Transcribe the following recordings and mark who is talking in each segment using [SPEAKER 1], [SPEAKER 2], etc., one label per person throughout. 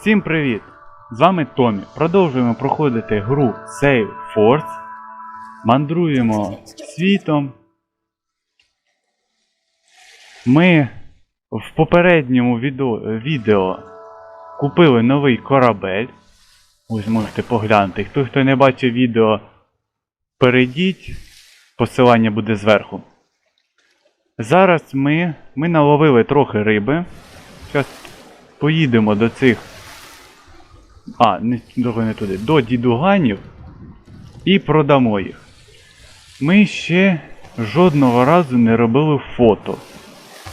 [SPEAKER 1] Всім привіт! З вами Томі. Продовжуємо проходити гру Save Force. Мандруємо світом. Ми в попередньому відео, купили новий корабель. Ось можете поглянути. Хто хто не бачив відео, перейдіть. Посилання буде зверху. Зараз ми, ми наловили трохи риби. Зараз поїдемо до цих. А, не, не туди. До дідуганів і продамо їх. Ми ще жодного разу не робили фото.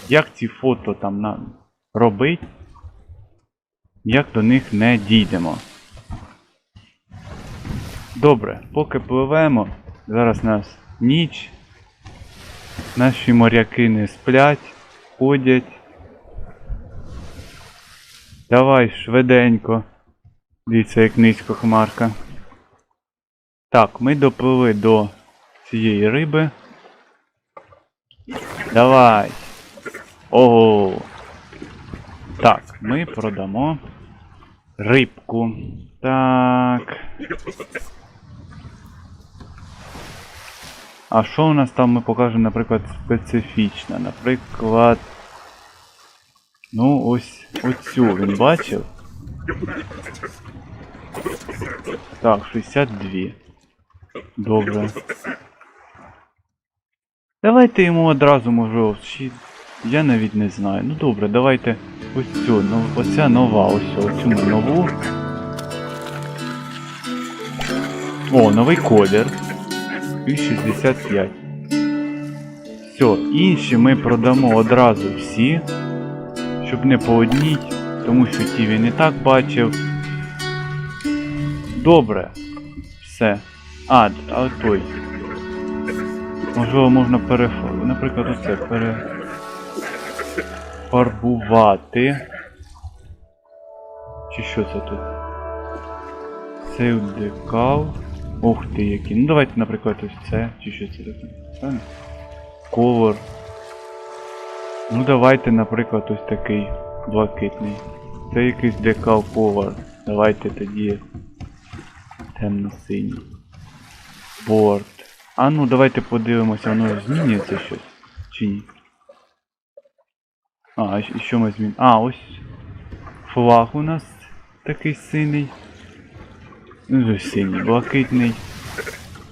[SPEAKER 1] Як ці фото там нам робить, як до них не дійдемо. Добре, поки пливемо, зараз нас ніч. Наші моряки не сплять, ходять. Давай швиденько. Дивіться, як низько хмарка. Так, ми доплили до цієї риби. Давай. Ого. Так, ми продамо рибку. Так. А що у нас там ми покажемо, наприклад, специфічне? Наприклад. Ну, ось оцю він бачив. Так, 62. Добре. Давайте йому одразу може чи... Я навіть не знаю. Ну добре, давайте ось цю, ну, оця нова, ось оцю нову. О, новий колір. І 65. Все, інші ми продамо одразу всі. Щоб не по одній, тому що ті він і так бачив. Добре. Все. А, а той. Можливо, можна перефарбувати. Наприклад, оце перефарбувати. Чи що це тут? Save decal. Ух ти, які. Ну давайте, наприклад, ось це. Чи що це таке? Правильно? Color. Ну давайте, наприклад, ось такий блакитний. Це якийсь декал color. Давайте тоді темно-синій. Борт. А ну давайте подивимося, воно змінюється щось. Чи ні? А, і що ми змінимо? А, ось флаг у нас такий синій. Ну, ось синій, блакитний.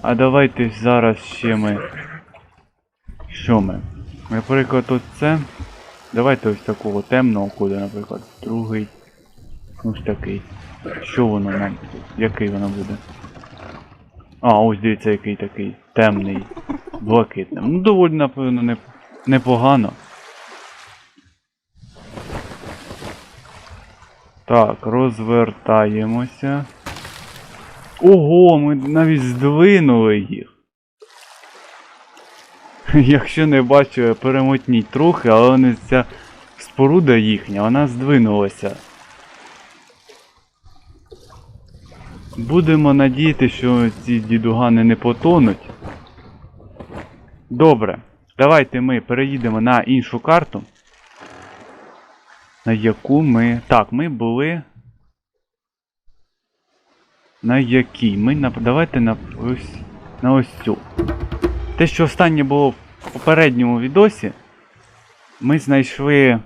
[SPEAKER 1] А давайте зараз ще ми. Що ми? Наприклад, оце. Давайте ось такого темного кольору, наприклад. Другий. Ось такий. Що воно нам? Який воно буде? А, ось дивіться, який такий темний, блакитний. Ну, доволі, напевно, не, непогано. Так, розвертаємося. Ого, ми навіть здвинули їх. Якщо не бачу, перемотніть трохи, але ця споруда їхня, вона здвинулася. Будемо надіяти, що ці дідугани не потонуть. Добре. Давайте ми переїдемо на іншу карту. На яку ми. Так, ми були. На якій? Ми на. Давайте на ось. На ось цю. Те, що останнє було в попередньому відосі, ми знайшли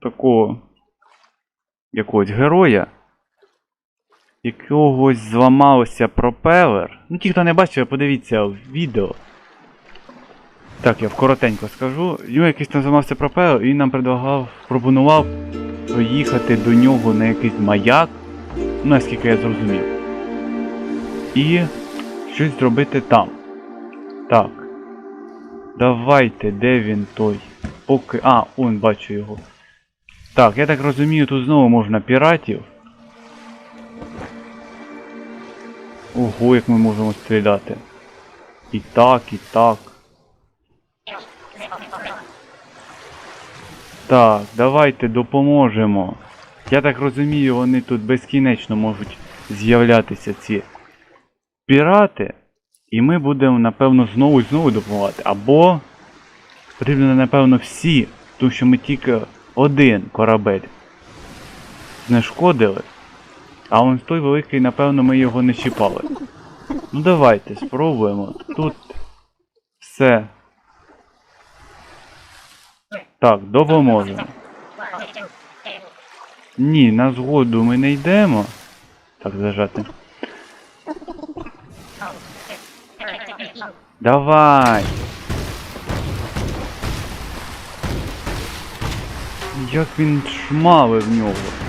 [SPEAKER 1] такого якогось героя, якогось зламався пропелер. Ну, ті, хто не бачив, подивіться відео. Так, я коротенько скажу. Йому якийсь там зламався пропелер, і він нам предлагав, пропонував поїхати до нього на якийсь маяк, ну, наскільки я зрозумів. І щось зробити там. Так. Давайте, де він той? Поки. А, он бачу його. Так, я так розумію, тут знову можна піратів. Ого, як ми можемо стріляти. І так, і так. Так, давайте допоможемо. Я так розумію, вони тут безкінечно можуть з'являтися ці пірати. І ми будемо, напевно, знову і знову допомагати. Або потрібно, напевно, всі, тому що ми тільки один корабель знешкодили. А он той великий, напевно, ми його не чіпали. Ну давайте спробуємо. Тут все. Так, допоможемо. Ні, на згоду ми не йдемо. Так, зажати. Давай! Як він шмалив в нього.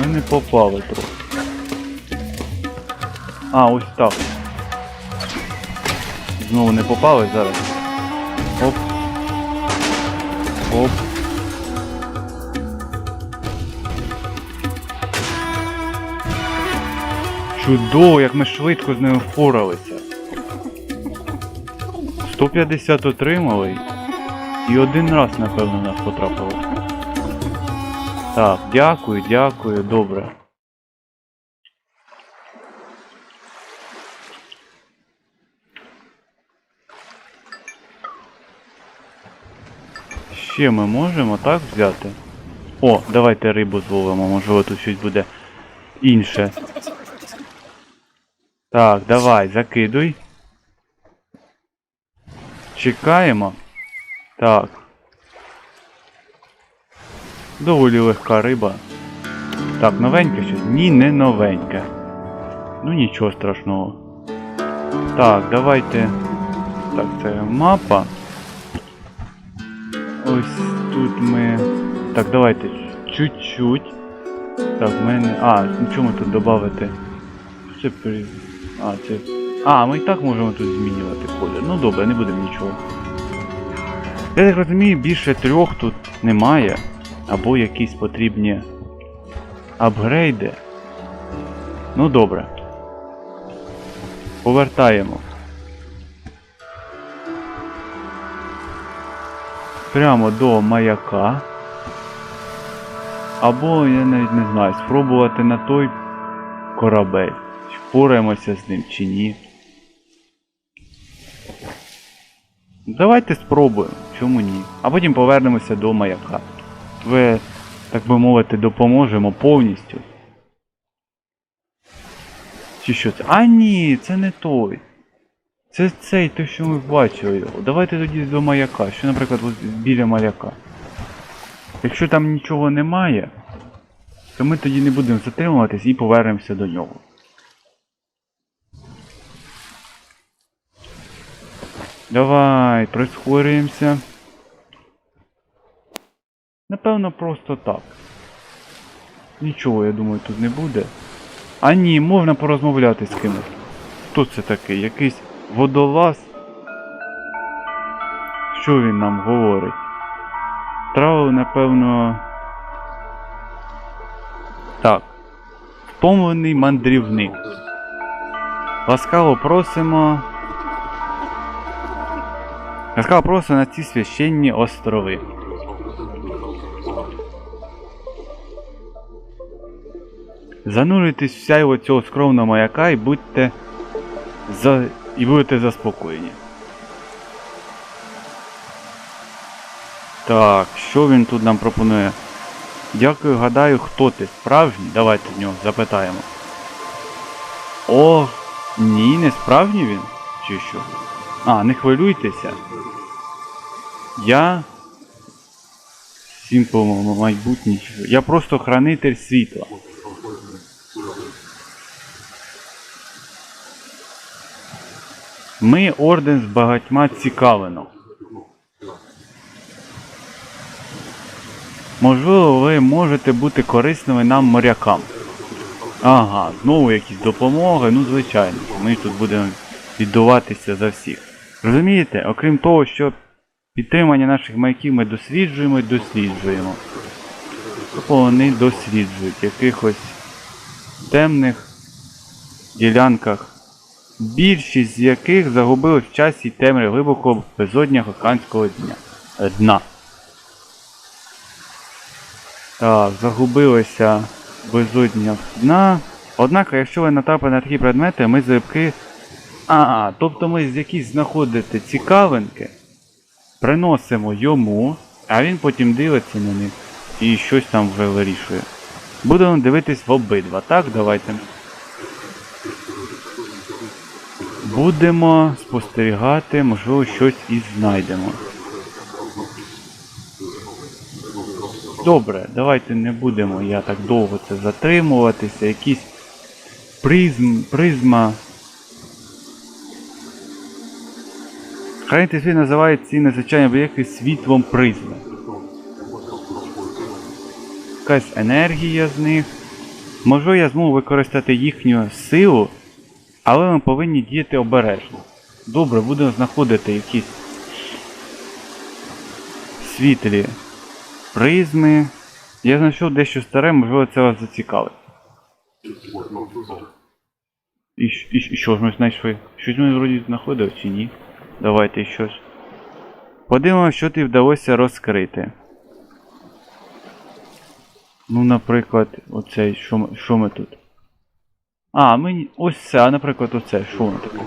[SPEAKER 1] Ми не попали трохи. А, ось так. Знову не попали зараз. Оп. Оп. Чудово, як ми швидко з ними впоралися. 150 отримали. І один раз, напевно, нас потрапило. Так, дякую, дякую, добре. Ще ми можемо так взяти. О, давайте рибу зловимо, можливо тут щось буде інше. Так, давай, закидуй. Чекаємо. Так. Доволі легка риба. Так, новеньке щось? Ні, не новеньке. Ну нічого страшного. Так, давайте. Так, це мапа. Ось тут ми. Так, давайте чуть-чуть. Так, в мене. А, чому тут додати? Це при... А, це. А, ми і так можемо тут змінювати колір. Ну добре, не будемо нічого. Я так розумію, більше трьох тут немає. Або якісь потрібні апгрейди. Ну добре. Повертаємо. Прямо до маяка. Або, я навіть не знаю, спробувати на той корабель. Впораємося з ним чи ні. Давайте спробуємо, чому ні. А потім повернемося до маяка. Ви, так би мовити, допоможемо повністю. Чи що це? А ні, це не той. Це цей, той, що ми бачили його. Давайте тоді до маяка. Що, наприклад, біля маяка. Якщо там нічого немає, то ми тоді не будемо затримуватись і повернемося до нього. Давай, прискорюємося. Напевно, просто так. Нічого, я думаю, тут не буде. А ні, можна порозмовляти з кимось. Хто це такий? Якийсь водолаз? Що він нам говорить? Трау, напевно. Так. Втомлений мандрівник. Ласкаво просимо. Ласкаво просимо на ці священні острови. Занурюйтесь в сяйво цього скромного маяка і будьте за... і будете заспокоєні. Так, що він тут нам пропонує? Дякую, гадаю, хто ти? Справжній? Давайте в нього запитаємо. О, ні, не справжній він? Чи що? А, не хвилюйтеся. Я. Сімпл майбутній. Я просто хранитель світла. Ми орден з багатьма цікавинок. Можливо, ви можете бути корисними нам морякам. Ага, знову якісь допомоги, ну звичайно, ми тут будемо віддуватися за всіх. Розумієте, окрім того, що підтримання наших маяків ми досліджуємо і досліджуємо. Тобто вони досліджують якихось темних ділянках, більшість з яких загубилась в часі темри глибоко в безоднях океанського дня. дна. Так, загубилися безодня дна. Однак, якщо ви натрапите на такі предмети, ми залюбки А, тобто ми з якісь знаходити цікавинки, приносимо йому, а він потім дивиться на них і щось там вже вирішує. Будемо дивитись в обидва, так? Давайте. Будемо спостерігати, можливо, щось і знайдемо. Добре, давайте не будемо я так довго це затримуватися. Якийсь призм, призма. Хранитель світ називає ці надзвичайні об'єкти світлом призми. Якась енергія з них. Можу я зможу використати їхню силу, але ми повинні діяти обережно. Добре, будемо знаходити якісь світлі призми. Я знайшов дещо старе, можливо, це вас зацікавить. І, і, і що ж ми знайшли? Щось ми вроді знаходили чи ні? Давайте щось. Подивимося, що тобі вдалося розкрити. Ну, наприклад, оцей, що що ми тут? А, мені. Ось а наприклад, оце, що воно таке?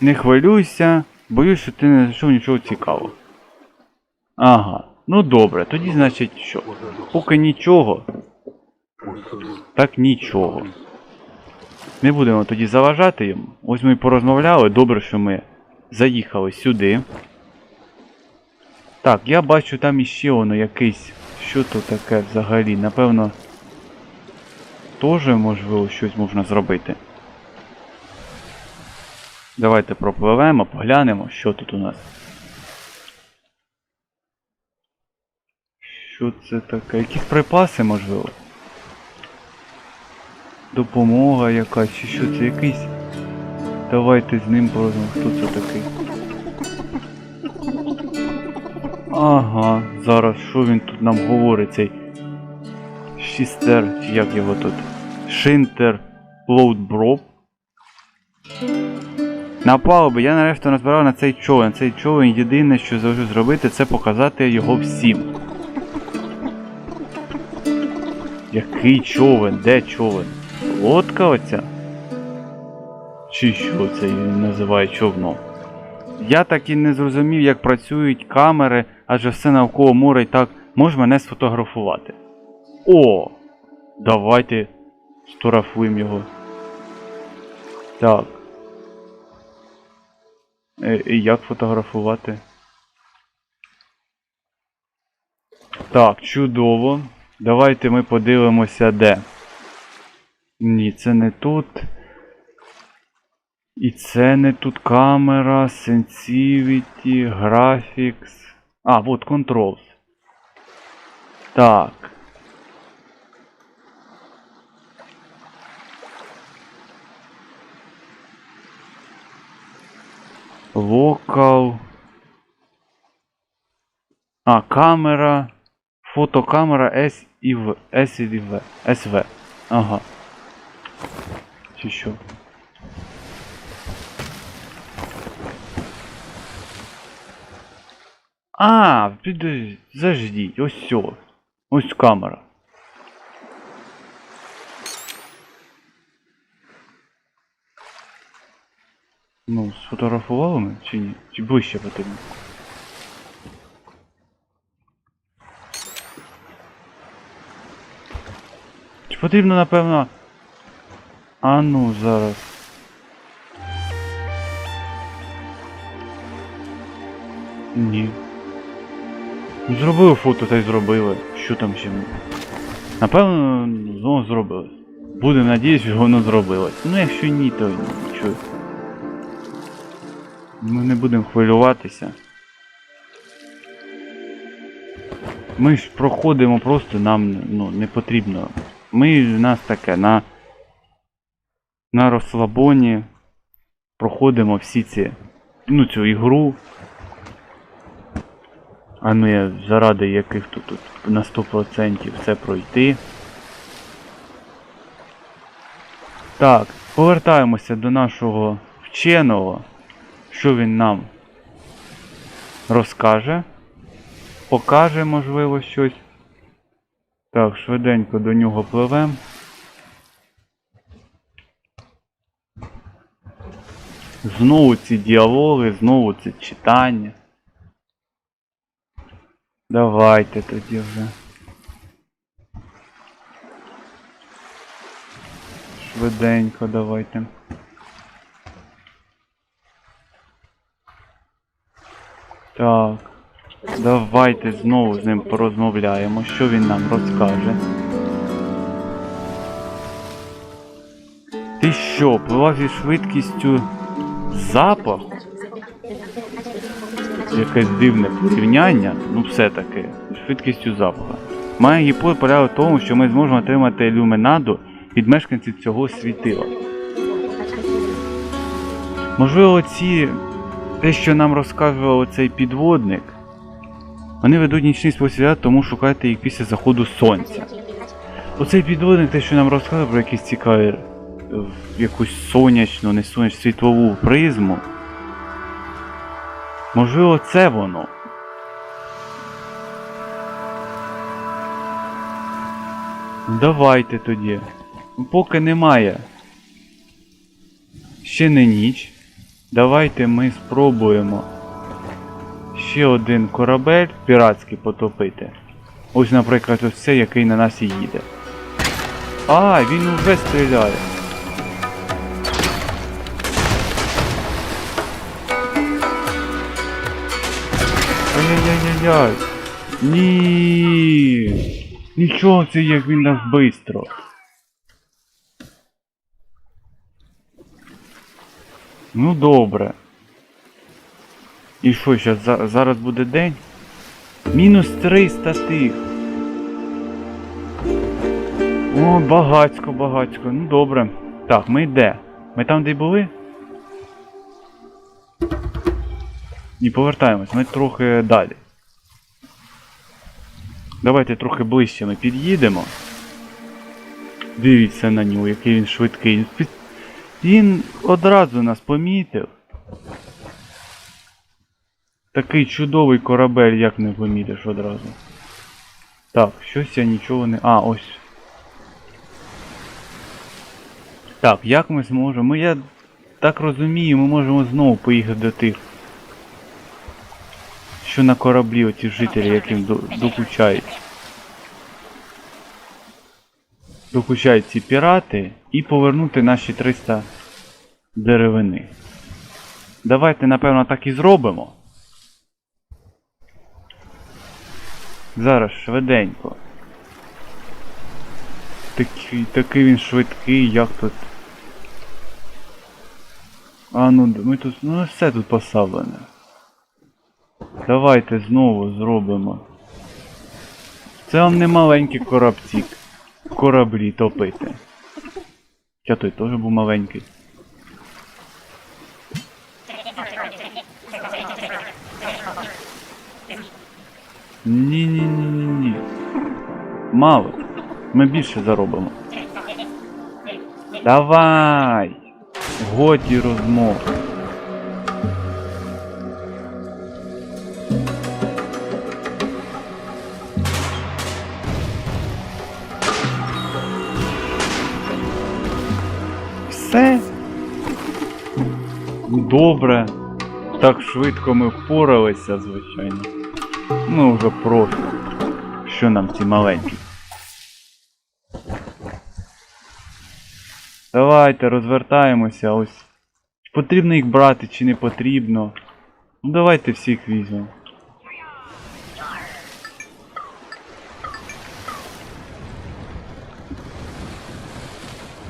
[SPEAKER 1] Не хвилюйся, боюсь, що ти не знайшов нічого цікавого. Ага. Ну добре, тоді значить що? Поки нічого. Так нічого. Не будемо тоді заважати йому. Ось ми порозмовляли. Добре, що ми заїхали сюди. Так, я бачу там іще воно якийсь. Що то таке взагалі? Напевно. Теж можливо щось можна зробити. Давайте пропливемо, поглянемо, що тут у нас. Що це таке? Якісь припаси, можливо? Допомога якась, чи що це якийсь. Давайте з ним порозуміємо, хто це такий. Ага, зараз що він тут нам говорить, цей Шістер, чи як його тут? Шинтер Лоудброп. На палубі я нарешті назбирав на цей човен. Цей човен єдине, що зможу зробити, це показати його всім. Який човен? Де човен? Лодка оця? Чи що це називає човном? Я так і не зрозумів, як працюють камери, адже все навколо моря і так може мене сфотографувати. О! Давайте сфотографуємо його. Так. Е, і як фотографувати? Так, чудово. Давайте ми подивимося де. Ні, це не тут. І це не тут камера, Sensivity, Graphics. А, вот Controls. Так. Local. А, камера. Фотокамера S і В. S і В. SV. Ага. Чи що? А, підождіть, заждіть, ось все. Ось камера. Ну, сфотографували ми чи ні? Чи ближче потрібно? Чи потрібно, напевно. А ну, зараз. Ні. Зробили фото та й зробили. Що там ще? Напевно, знову зробили. Будемо надіятися, що воно зробилось. Ну якщо ні, то нічого. Ми не будемо хвилюватися. Ми ж проходимо просто нам ну, не потрібно. Ми в нас таке на, на розслабоні проходимо всі ці ну, цю ігру. А ну я заради яких тут, тут на 100% все пройти. Так, повертаємося до нашого вченого, що він нам розкаже. Покаже, можливо, щось. Так, швиденько до нього пливем. Знову ці діалоги, знову це читання. Давайте тоді вже. Швиденько давайте. Так. Давайте знову з ним порозмовляємо, що він нам розкаже. Ти що, зі швидкістю запаху? Якесь дивне порівняння, ну все-таки, з швидкістю запаху. Моя гіпотеза полягає в тому, що ми зможемо отримати ілюмінаду від мешканців цього світила. Можливо, ці те, що нам розказував цей підводник, вони ведуть нічний спосіб тому шукайте їх після заходу сонця. Оцей підводник, те, що нам розказував про якісь цікаві е, якусь сонячну, не сонячну світлову призму. Можливо, це воно. Давайте тоді. Поки немає. Ще не ніч. Давайте ми спробуємо ще один корабель піратський потопити. Ось, наприклад, ось цей, який на нас і їде. А, він уже стріляє. Ай-яй-яй-яй-яй. Ні. Нічого це як він нас бистро. Ну добре. І що, щас, за- зараз буде день? Мінус 300 тих. О, багацько, багацько. Ну добре. Так, ми де? Ми там де були? Ні, повертаємось, ми трохи далі. Давайте трохи ближче ми під'їдемо. Дивіться на нього, який він швидкий. Він одразу нас помітив. Такий чудовий корабель, як не помітиш одразу. Так, щось я нічого не. А, ось. Так, як ми зможемо? Я так розумію, ми можемо знову поїхати до тих. Що на кораблі оті жителі, яким до- докучають. Докучають ці пірати і повернути наші 300 деревини. Давайте, напевно, так і зробимо. Зараз швиденько. Такий, такий він швидкий, як тут. А ну ми тут. Ну все тут поставлене. Давайте знову зробимо. Це вам не маленькі коробці. Кораблі топити. Хоча той теж був маленький. Ні, ні, ні, ні, ні. Мало. Ми більше заробимо. Давай! Годі розмов. Добре. Так швидко ми впоралися, звичайно. Ну вже просто. Що нам ці маленькі? Давайте розвертаємося ось. Потрібно їх брати чи не потрібно. Ну давайте всіх візьмемо.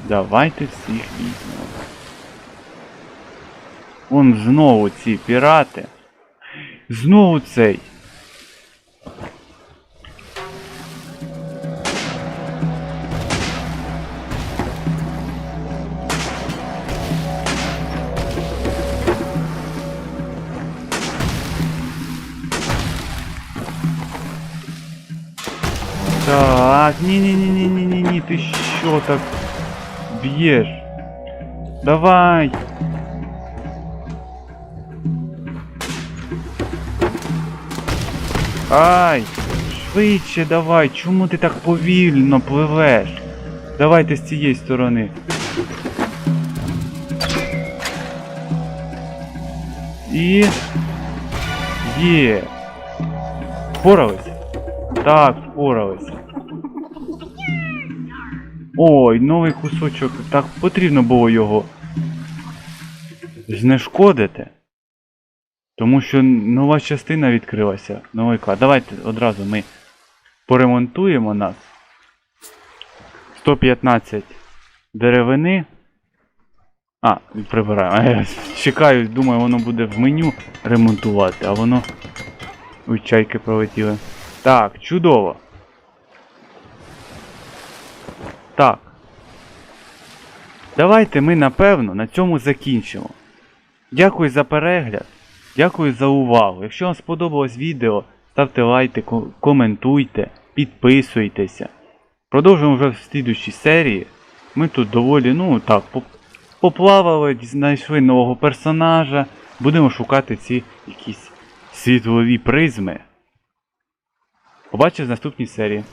[SPEAKER 1] Давайте всіх візьмемо. Вон знову ці пірати. Знову цей. Так, ні-ні-ні-ні-ні-ні, ти що так б'єш? Давай! Ай! Швидше давай, чому ти так повільно пливеш? Давайте з цієї сторони. І. Є. Впорались? Так, впорались. Ой, новий кусочок. Так потрібно було його знешкодити. Тому що нова частина відкрилася. Новий клад. Давайте одразу ми поремонтуємо нас. 115 деревини. А, прибираємо. А я чекаю, думаю, воно буде в меню ремонтувати, а воно. Ой, чайки пролетіли. Так, чудово. Так. Давайте ми напевно на цьому закінчимо. Дякую за перегляд. Дякую за увагу. Якщо вам сподобалось відео, ставте лайки, коментуйте, підписуйтеся. Продовжуємо вже в слідущій серії. Ми тут доволі, ну так, поплавали, знайшли нового персонажа. Будемо шукати ці якісь світлові призми. Побачимо в наступній серії.